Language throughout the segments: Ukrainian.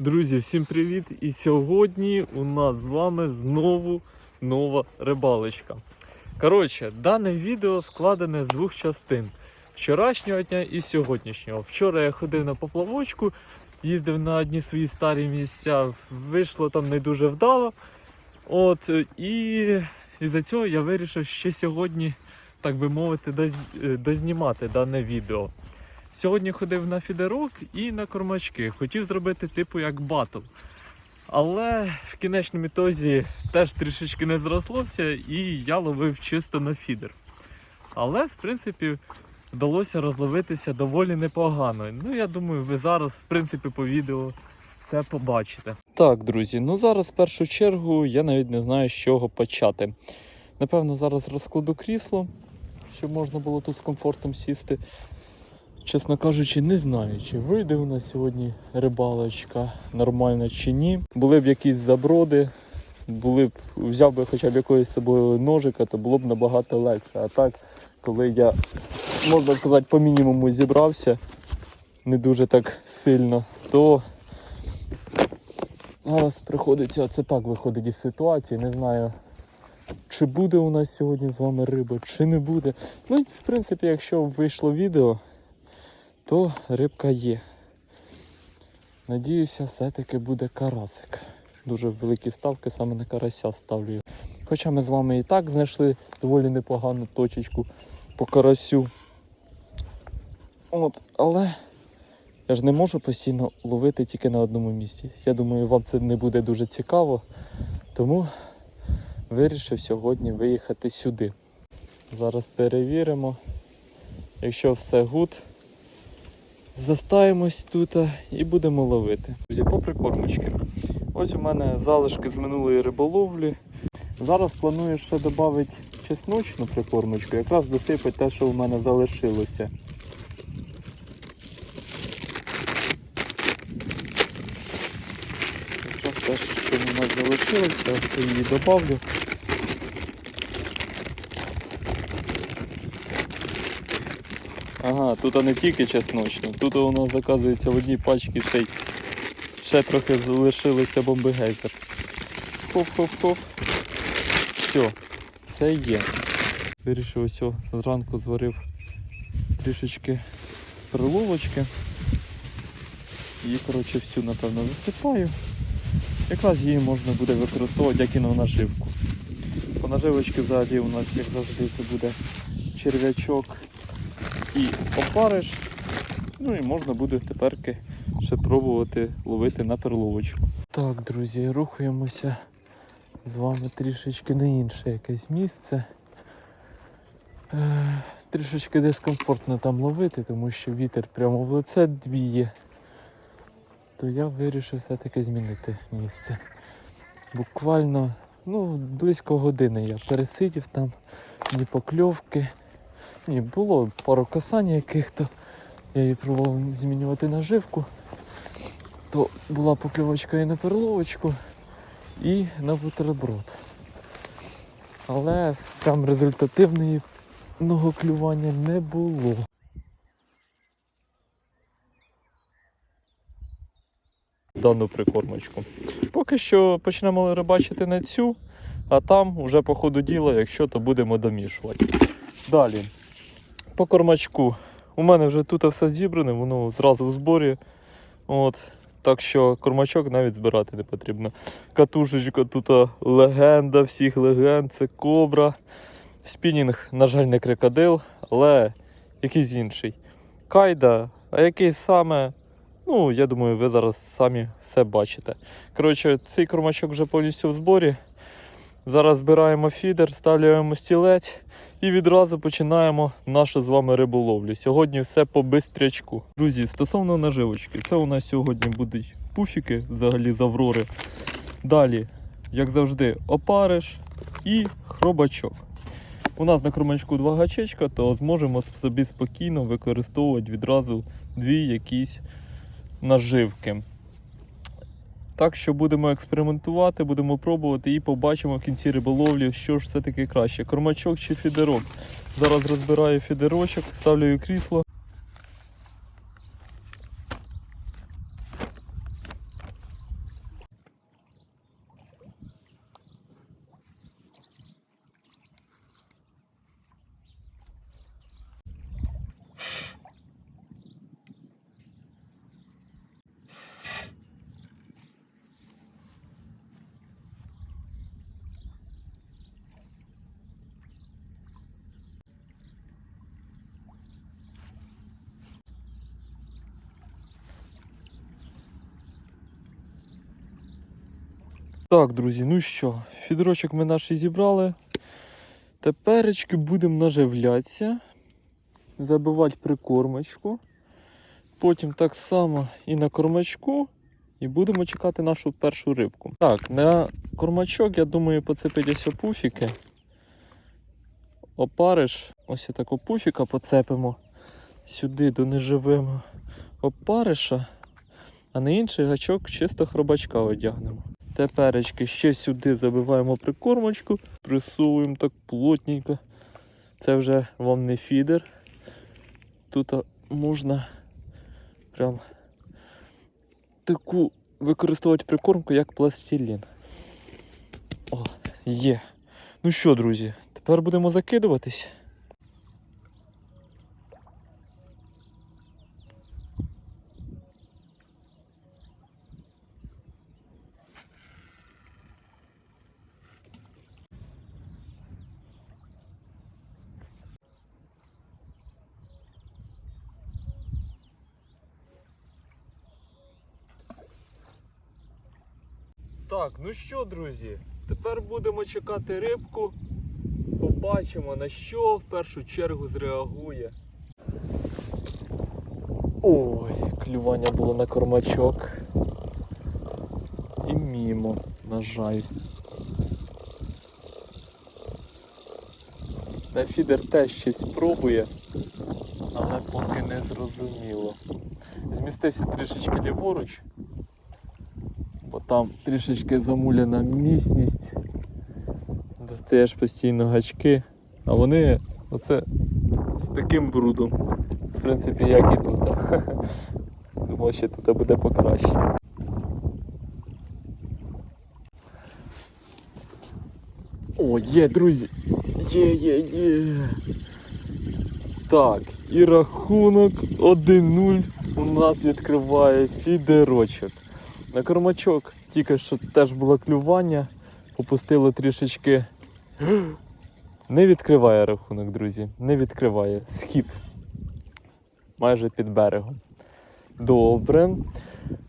Друзі, всім привіт! І сьогодні у нас з вами знову нова рибалочка. Коротше, дане відео складене з двох частин: вчорашнього дня і сьогоднішнього. Вчора я ходив на поплавочку, їздив на одні свої старі місця, вийшло там не дуже вдало. От, і із-за цього я вирішив ще сьогодні, так би мовити, доз- е, дознімати дане відео. Сьогодні ходив на фідерок і на кормачки. Хотів зробити типу як батл. Але в кінечному ітозі теж трішечки не зрослося і я ловив чисто на фідер. Але, в принципі, вдалося розловитися доволі непогано. Ну, я думаю, ви зараз, в принципі, по відео все побачите. Так, друзі, ну зараз в першу чергу я навіть не знаю, з чого почати. Напевно, зараз розкладу крісло, щоб можна було тут з комфортом сісти. Чесно кажучи, не знаю, чи вийде у нас сьогодні рибалочка нормально чи ні. Були б якісь заброди, були б, взяв би хоча б якогось собою ножика, то було б набагато легше. А так, коли я, можна сказати, по мінімуму зібрався, не дуже так сильно, то зараз приходиться це так виходить із ситуації. Не знаю, чи буде у нас сьогодні з вами риба, чи не буде. Ну, в принципі, якщо вийшло відео то рибка є. Надіюся, все-таки буде карасик. Дуже великі ставки саме на карася ставлю. Хоча ми з вами і так знайшли доволі непогану точечку по карасю. От, але я ж не можу постійно ловити тільки на одному місці. Я думаю, вам це не буде дуже цікаво. Тому вирішив сьогодні виїхати сюди. Зараз перевіримо. Якщо все гуд, Застаємось тут і будемо ловити. Друзі, по прикормочки. Ось у мене залишки з минулої риболовлі. Зараз планую ще додати чесночну прикормочку, якраз досипати те, що у мене залишилося. Якраз те, що у нас залишилося, це її додавлю. Ага, тут не тільки чесночно, тут у нас заказується в одній пачці ще, й- ще трохи залишилося бомби гейзер. Хоп-хоп-хоп. Все, це є. Вирішив ось зранку зварив трішечки приловочки. Її, коротше, всю, напевно, висипаю. Якраз її можна буде використовувати як і на наживку. По наживочці взагалі у нас, як завжди, це буде черв'ячок і опариш. Ну і можна буде теперки ще пробувати ловити на перловочку. Так, друзі, рухаємося з вами трішечки на інше якесь місце. Е, трішечки дискомфортно там ловити, тому що вітер прямо в лице двіє. То я вирішив все-таки змінити місце. Буквально ну, близько години я пересидів там, ні покльовки. Ні, було пару касань яких-то. Я її пробував змінювати наживку. То була покльовочка і на перловочку, і на бутерброд. Але там результативного клювання не було. Дану прикормочку. Поки що почнемо рибачити на цю, а там уже по ходу діла, якщо то будемо домішувати. Далі. По кормачку. У мене вже тут все зібране, воно зразу в зборі. От. Так що кормачок навіть збирати не потрібно. Катушечка тут легенда всіх легенд, це кобра. Спінінг, на жаль, не крикодил, але якийсь інший. Кайда, а який саме, ну, я думаю, ви зараз самі все бачите. Коротше, цей кормачок вже повністю в зборі. Зараз збираємо фідер, ставляємо стілець і відразу починаємо нашу з вами риболовлю. Сьогодні все по бистрячку. Друзі, стосовно наживочки, це у нас сьогодні будуть пуфіки взагалі з аврори. Далі, як завжди, опариш і хробачок. У нас на кромачку два гачечка, то зможемо собі спокійно використовувати відразу дві якісь наживки. Так що будемо експериментувати, будемо пробувати і побачимо в кінці риболовлі, що ж все таки краще, кормачок чи фідерок. Зараз розбираю фідерочок, ставлю крісло. Так, друзі, ну що, фідерочок ми наш і зібрали. Теперечки будемо наживлятися, забивати прикормочку. Потім так само і на кормачку. І будемо чекати нашу першу рибку. Так, на кормачок, я думаю, поцепить ось пуфіки. Опариш, ось такого пуфіка поцепимо сюди до неживого опариша, а на інший гачок чисто хробачка одягнемо. Теперечки ще сюди забиваємо прикормочку, присовуємо так плотненько. Це вже вам не фідер. Тут можна прям таку використовувати прикормку як пластилін. О, є. Ну що, друзі, тепер будемо закидуватись. Так, ну що, друзі, тепер будемо чекати рибку. Побачимо, на що в першу чергу зреагує. Ой, клювання було на кормачок. І мімо, на жаль. На фідер теж щось пробує, але поки не зрозуміло. Змістився трішечки ліворуч там трішечки замуляна місність. Достаєш постійно гачки, а вони оце з таким брудом. В принципі, як і тут. Думав, що тут буде покраще. О, є, друзі! Є, є, є. Так, і рахунок 1-0 у нас відкриває фідерочок. На кормачок тільки що теж було клювання, попустило трішечки. Не відкриває рахунок, друзі. Не відкриває. Схід. Майже під берегом. Добре.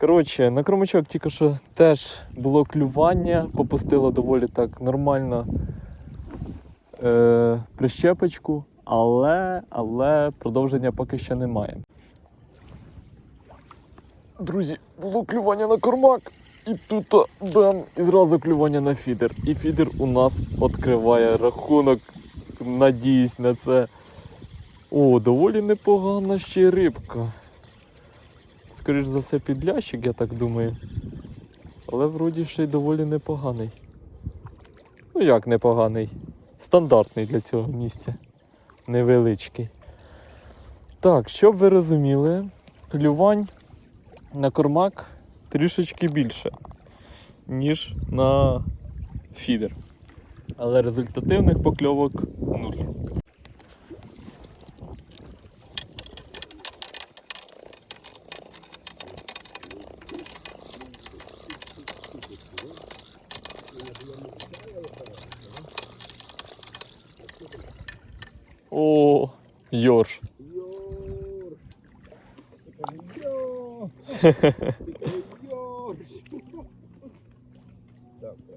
Коротше, на кормачок тільки що теж було клювання, попустило доволі так нормально е, прищепочку, але, але продовження поки що немає. Друзі, було клювання на кормак, і тут бам, і зразу клювання на фідер. І фідер у нас відкриває рахунок. Надіюсь на це. О, доволі непогана ще рибка. Скоріш за все підлящик, я так думаю. Але вроді ще й доволі непоганий. Ну як непоганий? Стандартний для цього місця. Невеличкий. Так, щоб ви розуміли, клювань на кормак трішечки більше, ніж на фідер. Але результативних покльовок нуль. О, Йорш. Йорш! Йорш! Так, так.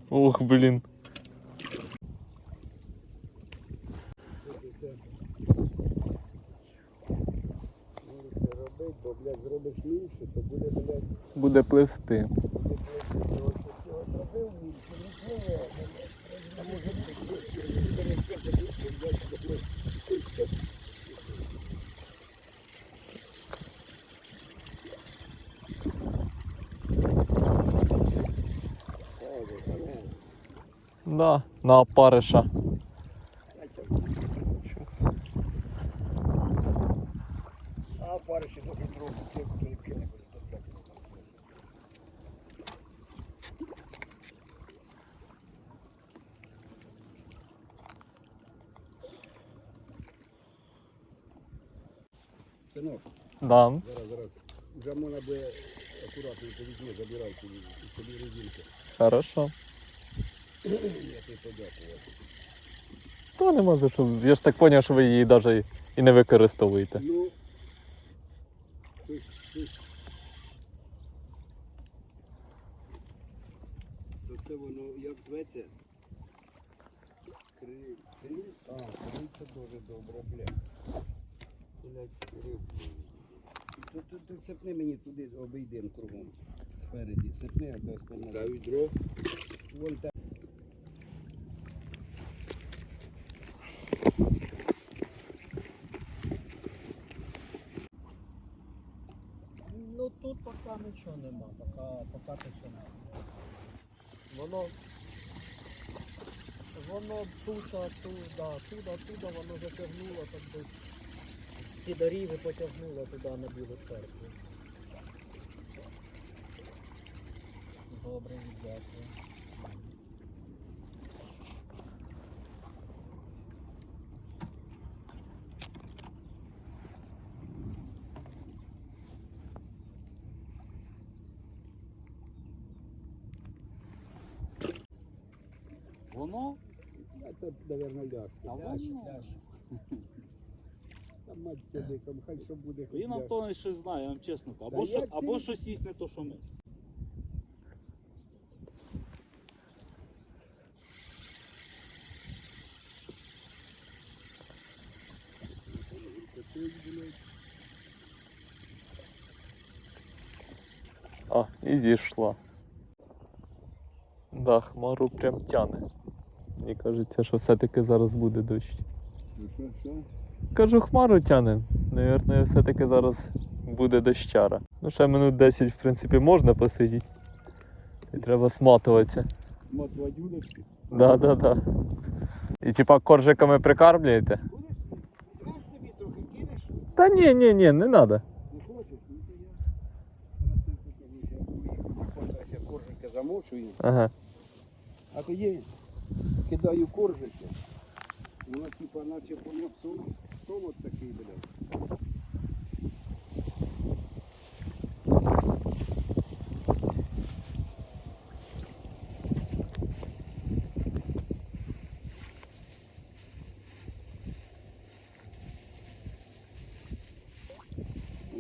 Ох, блін. Бо, блядь, зробиш інше, то буде, блядь, Буде пливсти. Да, на опариша. А пари ще до трохи, то ніхто не буде достати. Синок, Да. зараз, зараз. Вже можна би акуратно по вікні забирати собі, собі резинки. Хорошо. Та нема за що. Я ж так зрозумів, що ви її навіть і не використовуєте. Ну. То Це воно як зветься? Криль. Криль? А, криль це дуже добре, бля. Блять, рибку. Тут, тут, тут сипни мені туди, обійдемо кругом. Спереді. Сипни, а то остальне. Та відро. Вон там. Ну тут поки нічого нема, поки, поки тишина. Воно воно тут, а тут, да, тут, тут воно затягнуло, так би з сідарів потягнуло туди на білу церкву. Добре, дякую. Воно? А це, мабуть, ляж. А Ляж, воно? ляж. Та мать диком, хай що буде. хоч Він ляж. Антонович щось знає, я вам чесно кажу. Та Або, що, як ти- або щось їсть не то, що ми. А, і зійшла. Да, хмару прям тяне. Мені кажеться, що все-таки зараз буде дощ. Ну, що, що? Кажу, хмару тяне. Навірно, все-таки зараз буде дощара. Ну, ще минут 10, в принципі, можна посидіти. І треба сматуватися. Мотувати удочки? Да, да, да. І типа коржиками прикармлюєте? Будеш? Собі трохи кинеш? Та ні, ні, ні, не треба. Не хочеш? Ну, то я. Ага. А тоді кидаю коржики. Воно типа наче воно сом такий, блядь.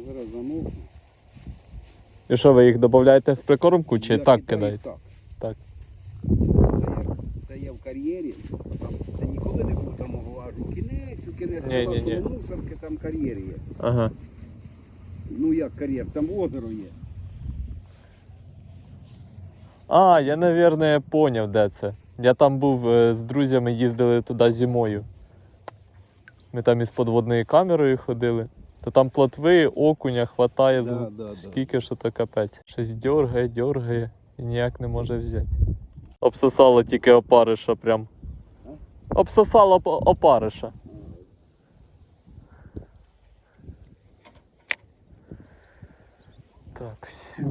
Зараз замовкну. І що, ви їх додаєте в прикормку чи Я так кидаєте? Так. Так. Це я в кар'єрі, там це ніколи не був там аж кінець, у кінець Ні, села там кар'єр є. Ага. Ну як кар'єр, там озеро є. А, я, навірно, поняв, де це. Я там був е, з друзями, їздили туди зимою. Ми там із подводною камерою ходили. То там плотви, окуня хватає, Да, зву- да, да. скільки що то капець. Щось дьоргає, дьоргає і ніяк не може взяти. Обсосало тільки опариша прям. Обсосало опариша. Так, все.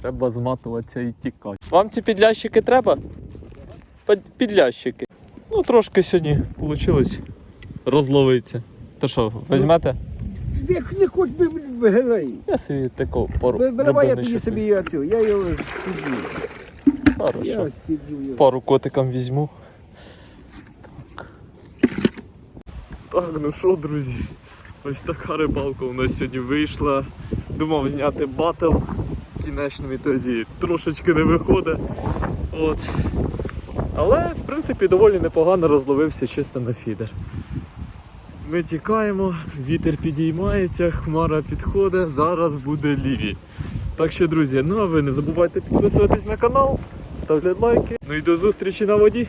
Треба зматуватися і тікати. Вам ці підлящики треба? Підлящики. Ну, трошки сьогодні вийшло розловитися. То що, візьмете? Як не хоч би виграй. Я собі таку пару. Виливай я тоді собі я цю, я його. Хорошо. Пару котикам візьму. Так. Так, ну що, друзі, ось така рибалка у нас сьогодні вийшла. Думав зняти батл. В кінечному ітозі трошечки не виходить. От. Але, в принципі, доволі непогано розловився чисто на фідер. Ми тікаємо, вітер підіймається, хмара підходить, зараз буде ліві. Так що, друзі, ну а ви не забувайте підписуватись на канал, ставте лайки. Ну і до зустрічі на воді.